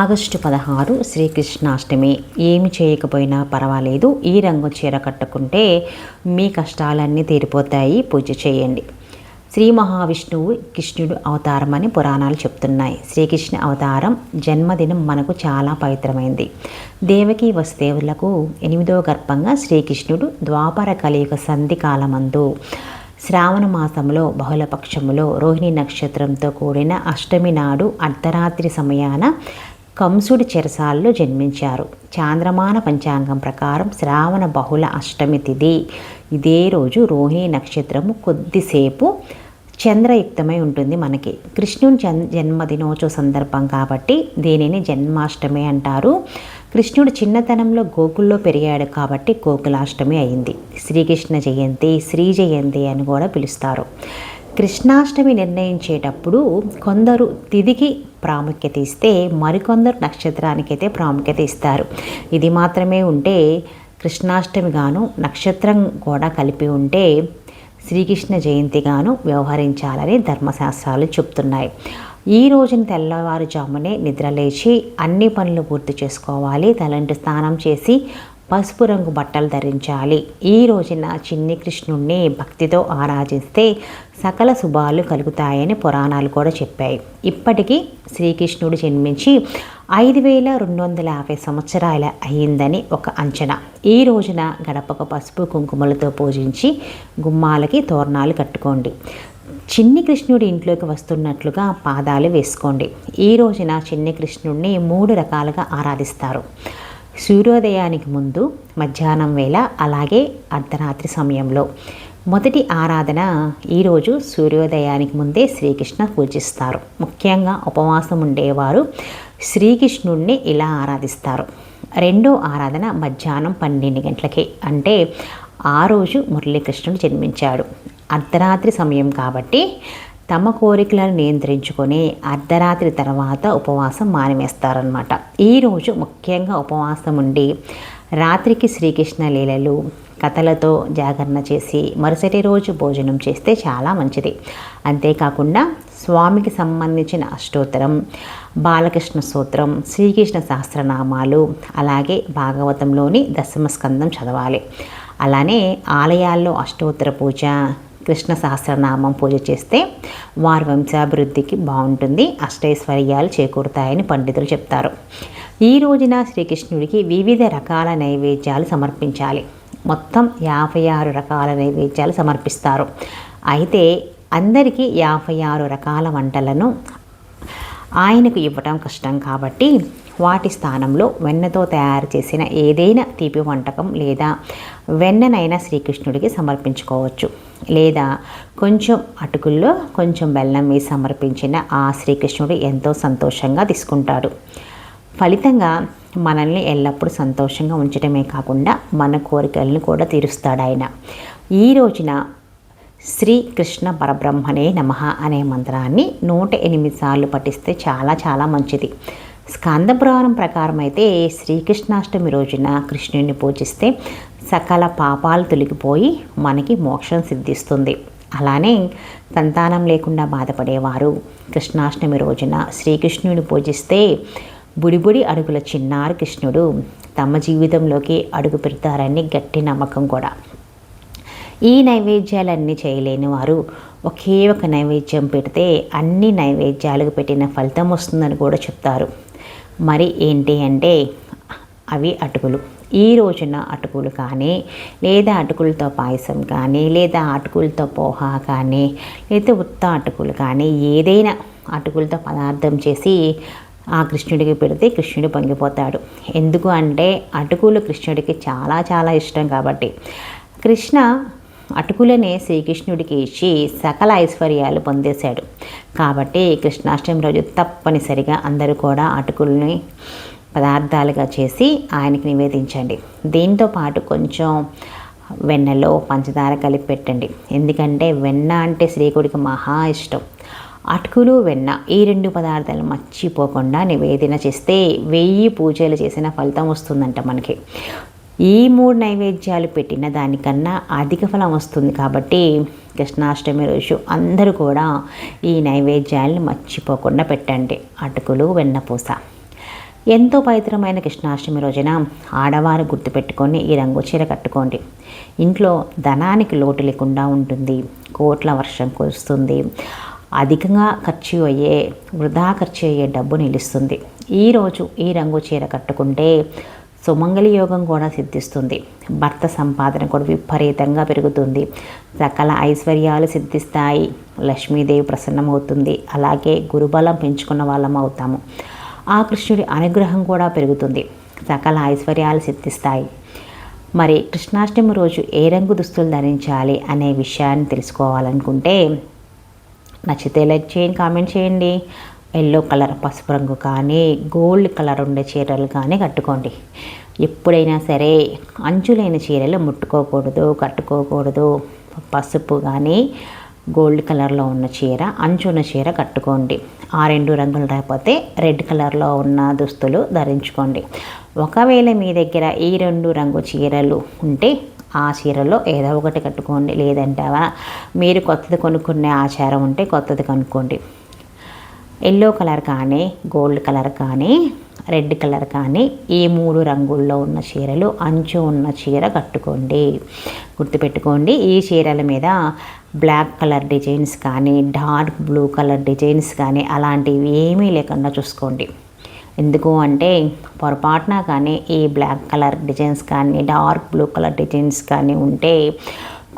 August పదహారు శ్రీకృష్ణాష్టమి. ఏమి చేయకపోయినా పర్వాలేదు. ఈ రంగు చీర కట్టుకుంటే మీ కష్టాలన్నీ తీరిపోతాయి. పూజ చేయండి. శ్రీ మహావిష్ణువు కృష్ణుడు అవతారం అని పురాణాలు చెప్తున్నాయి. శ్రీకృష్ణ అవతారం జన్మదినం మనకు చాలా పవిత్రమైంది. దేవకి వసుదేవులకు ఎనిమిదవ గర్భంగా శ్రీకృష్ణుడు ద్వాపర కలియుగ సంధి కాలమందు శ్రావణ మాసంలో బహుళపక్షములో రోహిణి నక్షత్రంతో కూడిన అష్టమి నాడు అర్ధరాత్రి సమయాన కంసుడి చెరసాల్లో జన్మించారు. చాంద్రమాన పంచాంగం ప్రకారం శ్రావణ బహుళ అష్టమి తిథి. ఇదే రోజు రోహిణి నక్షత్రము కొద్దిసేపు చంద్రయుక్తమై ఉంటుంది మనకి. కృష్ణుని జన్ జన్మదినోత్సవ సందర్భం కాబట్టి దీనిని జన్మాష్టమి అంటారు. కృష్ణుడు చిన్నతనంలో గోకుల్లో పెరిగాడు కాబట్టి గోకులాష్టమి అయింది. శ్రీకృష్ణ జయంతి శ్రీ జయంతి అని కూడా పిలుస్తారు. కృష్ణాష్టమి నిర్ణయించేటప్పుడు కొందరు తిదికి ప్రాముఖ్యత ఇస్తే మరికొందరు నక్షత్రానికైతే ప్రాముఖ్యత ఇస్తారు. ఇది మాత్రమే ఉంటే కృష్ణాష్టమి గాను నక్షత్రం కూడా కలిపి ఉంటే శ్రీకృష్ణ జయంతిగాను వ్యవహరించాలని ధర్మశాస్త్రాలు చెప్తున్నాయి. ఈ రోజున తెల్లవారుజామునే నిద్రలేచి అన్ని పనులు పూర్తి చేసుకోవాలి. తలంటి స్నానం చేసి పసుపు రంగు బట్టలు ధరించాలి. ఈ రోజున చిన్ని కృష్ణుణ్ణి భక్తితో ఆరాధిస్తే సకల శుభాలు కలుగుతాయని పురాణాలు కూడా చెప్పాయి. ఇప్పటికీ శ్రీకృష్ణుడు జన్మించి ఐదు వేల రెండు వందల యాభై సంవత్సరాల అయ్యిందని ఒక అంచనా. ఈ రోజున గడపక పసుపు కుంకుమలతో పూజించి గుమ్మాలకి తోరణాలు కట్టుకోండి. చిన్ని కృష్ణుడి ఇంట్లోకి వస్తున్నట్లుగా పాదాలు వేసుకోండి. ఈ రోజున చిన్ని కృష్ణుడిని మూడు రకాలుగా ఆరాధిస్తారు. సూర్యోదయానికి ముందు మధ్యాహ్నం వేళ అలాగే అర్ధరాత్రి సమయంలో. మొదటి ఆరాధన ఈరోజు సూర్యోదయానికి ముందే శ్రీకృష్ణ పూజిస్తారు. ముఖ్యంగా ఉపవాసం ఉండేవారు శ్రీకృష్ణుడిని ఇలా ఆరాధిస్తారు. రెండో ఆరాధన మధ్యాహ్నం పన్నెండు గంటలకి అంటే ఆ రోజు మురళీకృష్ణుడు జన్మించాడు. అర్ధరాత్రి సమయం కాబట్టి తమ కోరికలను నియంత్రించుకొని అర్ధరాత్రి తర్వాత ఉపవాసం మానివేస్తారనమాట ఈరోజు ముఖ్యంగా ఉపవాసం ఉండి రాత్రికి శ్రీకృష్ణ లీలలు కథలతో జాగరణ చేసి మరుసటి రోజు భోజనం చేస్తే చాలా మంచిది. అంతేకాకుండా స్వామికి సంబంధించిన అష్టోత్తరం బాలకృష్ణ సూత్రం శ్రీకృష్ణ సహస్రనామాలు అలాగే భాగవతంలోని దశమస్కందం చదవాలి. అలానే ఆలయాల్లో అష్టోత్తర పూజ కృష్ణ సహస్రనామం పూజ చేస్తే వారి వంశాభివృద్ధికి బాగుంటుంది. అష్టైశ్వర్యాలు చేకూరుతాయని పండితులు చెప్తారు. ఈ రోజున శ్రీకృష్ణుడికి వివిధ రకాల నైవేద్యాలు సమర్పించాలి. మొత్తం యాభై ఆరు రకాల నైవేద్యాలు సమర్పిస్తారు. అయితే అందరికీ యాభై ఆరు రకాల వంటలను ఆయనకు ఇవ్వటం కష్టం కాబట్టి వాటి స్థానంలో వెన్నతో తయారు చేసిన ఏదైనా తీపి వంటకం లేదా వెన్ననైనా శ్రీకృష్ణుడికి సమర్పించుకోవచ్చు. లేదా కొంచెం అటుకుల్లో కొంచెం బెల్లం వేసి సమర్పించిన ఆ శ్రీకృష్ణుడు ఎంతో సంతోషంగా తీసుకుంటాడు. ఫలితంగా మనల్ని ఎల్లప్పుడూ సంతోషంగా ఉంచడమే కాకుండా మన కోరికలను కూడా తీరుస్తాడు ఆయన. ఈ రోజున శ్రీకృష్ణ పరబ్రహ్మనే నమ అనే మంత్రాన్ని నూట ఎనిమిది సార్లు పఠిస్తే చాలా చాలా మంచిది. స్కంద పురాణం ప్రకారం అయితే శ్రీకృష్ణాష్టమి రోజున కృష్ణుడిని పూజిస్తే సకల పాపాలు తొలగిపోయి మనకి మోక్షం సిద్ధిస్తుంది. అలానే సంతానం లేకుండా బాధపడేవారు కృష్ణాష్టమి రోజున శ్రీకృష్ణుడిని పూజిస్తే బుడిబుడి అడుగుల చిన్నారు కృష్ణుడు తమ జీవితంలోకి అడుగు పెడతారని గట్టి నమ్మకం కూడా. ఈ నైవేద్యాలన్నీ చేయలేని వారు ఒకే ఒక నైవేద్యం పెడితే అన్ని నైవేద్యాలకు పెట్టిన ఫలితం వస్తుందని కూడా చెప్తారు. మరి ఏంటి అంటే అవి అటుకులు. ఈ రోజున అటుకులు కానీ లేదా అటుకులతో పాయసం కానీ లేదా అటుకులతో పోహా కానీ లేదా ఉత్త అటుకులు కానీ ఏదైనా అటుకులతో పదార్థం చేసి ఆ కృష్ణుడికి పెడితే కృష్ణుడు పొంగిపోతాడు. ఎందుకు అంటే అటుకులు కృష్ణుడికి చాలా చాలా ఇష్టం కాబట్టి. కృష్ణ అటుకులనే శ్రీకృష్ణుడికి ఇచ్చి సకల ఐశ్వర్యాలు పొందేశాడు. కాబట్టి కృష్ణాష్టమి రోజు తప్పనిసరిగా అందరూ కూడా అటుకుల్ని పదార్థాలుగా చేసి ఆయనకి నివేదించండి. దీంతో పాటు కొంచెం వెన్నలో పంచదార కలిపి పెట్టండి. ఎందుకంటే వెన్న అంటే శ్రీకుడికి మహా ఇష్టం. అటుకులు వెన్న ఈ రెండు పదార్థాలు మర్చిపోకుండా నివేదన చేస్తే వెయ్యి పూజలు చేసిన ఫలితం వస్తుందంట మనకి. ఈ మూడు నైవేద్యాలు పెట్టిన దానికన్నా అధిక ఫలం వస్తుంది కాబట్టి కృష్ణాష్టమి రోజు అందరూ కూడా ఈ నైవేద్యాలను మర్చిపోకుండా పెట్టండి. అటుకులు వెన్నపూస ఎంతో పవిత్రమైన కృష్ణాష్టమి రోజున ఆడవారు గుర్తుపెట్టుకొని ఈ రంగు చీర కట్టుకోండి. ఇంట్లో ధనానికి లోటు లేకుండా ఉంటుంది. కోట్ల వర్షం కురుస్తుంది. అధికంగా ఖర్చు అయ్యే వృధా ఖర్చు అయ్యే డబ్బు నిలుస్తుంది. ఈరోజు ఈ రంగు చీర కట్టుకుంటే సుమంగళి యోగం కూడా సిద్ధిస్తుంది. భర్త సంపాదన కూడా విపరీతంగా పెరుగుతుంది. సకల ఐశ్వర్యాలు సిద్ధిస్తాయి. లక్ష్మీదేవి ప్రసన్నమవుతుంది. అలాగే గురుబలం పెంచుకున్న వాళ్ళం అవుతాము. ఆ కృష్ణుడి అనుగ్రహం కూడా పెరుగుతుంది. సకల ఐశ్వర్యాలు సిద్ధిస్తాయి. మరి కృష్ణాష్టమి రోజు ఏ రంగు దుస్తులు ధరించాలి అనే విషయాన్ని తెలుసుకోవాలనుకుంటే నచ్చితే లైక్ చేయండి కామెంట్ చేయండి. ఎల్లో కలర్ పసుపు రంగు కానీ గోల్డ్ కలర్ ఉండే చీరలు కానీ కట్టుకోండి. ఎప్పుడైనా సరే అంచులైన చీరలు ముట్టుకోకూడదు కట్టుకోకూడదు. పసుపు కానీ గోల్డ్ కలర్లో ఉన్న చీర అంచున్న చీర కట్టుకోండి. ఆ రెండు రంగులు రాకపోతే రెడ్ కలర్లో ఉన్న దుస్తులు ధరించుకోండి. ఒకవేళ మీ దగ్గర ఈ రెండు రంగు చీరలు ఉంటే ఆ చీరలో ఏదో ఒకటి కట్టుకోండి. లేదంటావా? మీరు కొత్తది కొనుక్కునే ఆచారం ఉంటే కొత్తది కొనుక్కోండి. ఎల్లో కలర్ కానీ గోల్డ్ కలర్ కానీ రెడ్ కలర్ కానీ ఈ మూడు రంగుల్లో ఉన్న చీరలు అంచు ఉన్న చీర కట్టుకోండి. గుర్తుపెట్టుకోండి ఈ చీరల మీద బ్లాక్ కలర్ డిజైన్స్ కానీ డార్క్ బ్లూ కలర్ డిజైన్స్ కానీ అలాంటివి ఏమీ లేకుండా చూసుకోండి. ఎందుకు అంటే పొరపాటున కానీ ఈ బ్లాక్ కలర్ డిజైన్స్ కానీ డార్క్ బ్లూ కలర్ డిజైన్స్ కానీ ఉంటే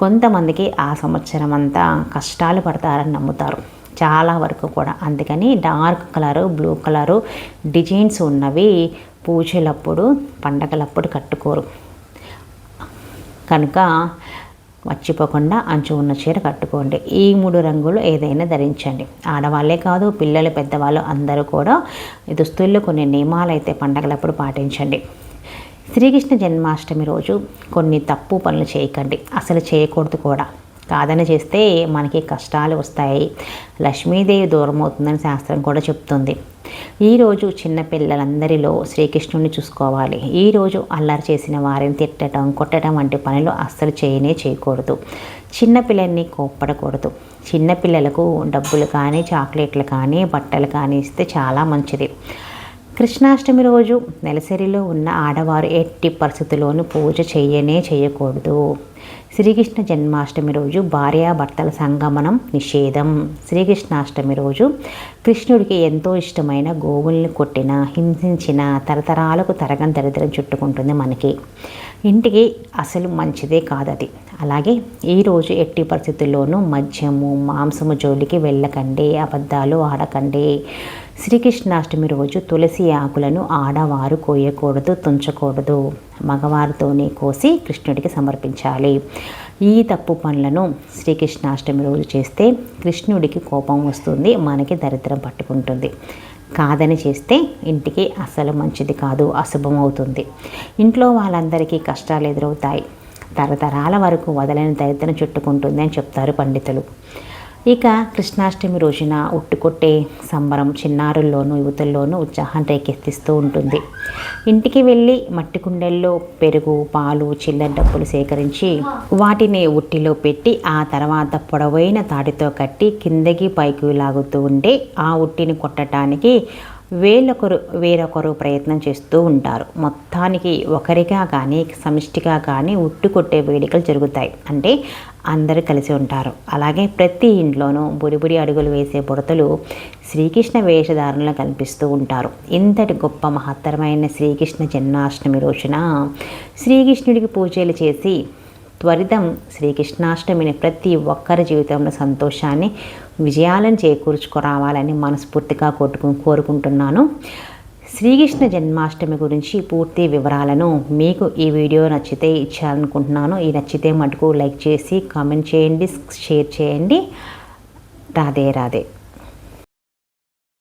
కొంతమందికి ఆ సంవత్సరం అంతా కష్టాలు పడతారని నమ్ముతారు. చాలా వరకు కూడా. అందుకని dark colour blue colour designs ఉన్నవి పూజలప్పుడు పండగలప్పుడు కట్టుకోరు. కనుక మర్చిపోకుండా అంచు ఉన్న చీర కట్టుకోండి. ఈ మూడు రంగులు ఏదైనా ధరించండి. ఆడవాళ్ళే కాదు పిల్లలు పెద్దవాళ్ళు అందరూ కూడా దుస్తుల్లో కొన్ని నియమాలు అయితే పండగలప్పుడు పాటించండి. శ్రీకృష్ణ జన్మాష్టమి రోజు కొన్ని తప్పు పనులు చేయకండి. అసలు చేయకూడదు కూడా. కాదని చేస్తే మనకి కష్టాలు వస్తాయి. లక్ష్మీదేవి దూరం అవుతుందని శాస్త్రం కూడా చెప్తుంది. ఈరోజు చిన్నపిల్లలందరిలో శ్రీకృష్ణుని చూసుకోవాలి. ఈరోజు అల్లరి చేసిన వారిని తిట్టడం కొట్టడం వంటి పనులు అస్సలు చేయనే చేయకూడదు. చిన్నపిల్లల్ని కోప్పడకూడదు. చిన్నపిల్లలకు డబ్బులు కానీ చాక్లెట్లు కానీ బట్టలు కానీ ఇస్తే చాలా మంచిది. కృష్ణాష్టమి రోజు నెలసరిలో ఉన్న ఆడవారు ఎట్టి పరిస్థితుల్లోనూ పూజ చేయనే చేయకూడదు. శ్రీకృష్ణ జన్మాష్టమి రోజు భార్యాభర్తల సంగమనం నిషేధం. శ్రీకృష్ణాష్టమి రోజు కృష్ణుడికి ఎంతో ఇష్టమైన గోవుల్ని కొట్టిన హింసించిన తరతరాలకు తరగని దరిద్రం చుట్టుకుంటుంది మనకి. ఇంటికి అసలు మంచిదే కాదది. అలాగే ఈరోజు ఎట్టి పరిస్థితుల్లోనూ మద్యము మాంసము జోలికి వెళ్ళకండి అబద్ధాలు ఆడకండి. శ్రీకృష్ణాష్టమి రోజు తులసి ఆకులను ఆడవారు కోయకూడదు తుంచకూడదు. మగవారితోనే కోసి కృష్ణుడికి సమర్పించాలి. ఈ తప్పు పనులను శ్రీకృష్ణాష్టమి రోజు చేస్తే కృష్ణుడికి కోపం వస్తుంది మనకి దరిద్రం పట్టుకుంటుంది. కాదని చేస్తే ఇంటికి అసలు మంచిది కాదు అశుభం అవుతుంది. ఇంట్లో వాళ్ళందరికీ కష్టాలు ఎదురవుతాయి. తరతరాల వరకు వదలని దరిద్రం చుట్టుకుంటుంది అని చెప్తారు పండితులు. ఇక కృష్ణాష్టమి రోజున ఉట్టుకొట్టే సంబరం చిన్నారుల్లోనూ యువతుల్లోనూ ఉత్సాహం రేకెత్తిస్తూ ఉంటుంది. ఇంటికి వెళ్ళి మట్టి కుండల్లో పెరుగు పాలు చిల్లర డబ్బులు సేకరించి వాటిని ఉట్టిలో పెట్టి ఆ తర్వాత పొడవైన తాటితో కట్టి కిందకి పైకి లాగుతూ ఉంటే ఆ ఉట్టిని కొట్టడానికి వేలొకరు వేరొకరు ప్రయత్నం చేస్తూ ఉంటారు. మొత్తానికి ఒకరిగా కానీ సమిష్టిగా కానీ ఉట్టు కొట్టే వేడుకలు జరుగుతాయి. అంటే అందరూ కలిసి ఉంటారు. అలాగే ప్రతి ఇంట్లోనూ బుడిబుడి అడుగులు వేసే బుడతలు శ్రీకృష్ణ వేషధారణలో కనిపిస్తూ ఉంటారు. ఇంతటి గొప్ప మహత్తరమైన శ్రీకృష్ణ జన్మాష్టమి రోజున శ్రీకృష్ణుడికి పూజలు చేసి త్వరితం శ్రీకృష్ణాష్టమిని ప్రతి ఒక్కరి జీవితంలో సంతోషాన్ని విజయాలను చేకూర్చుకురావాలని మనస్ఫూర్తిగా కోరుకు కోరుకుంటున్నాను. శ్రీకృష్ణ జన్మాష్టమి గురించి పూర్తి వివరాలను మీకు ఈ వీడియో నచ్చితే ఇచ్చాలనుకుంటున్నాను ఈ నచ్చితే మటుకు లైక్ చేసి కామెంట్ చేయండి షేర్ చేయండి. రాధే రాధే.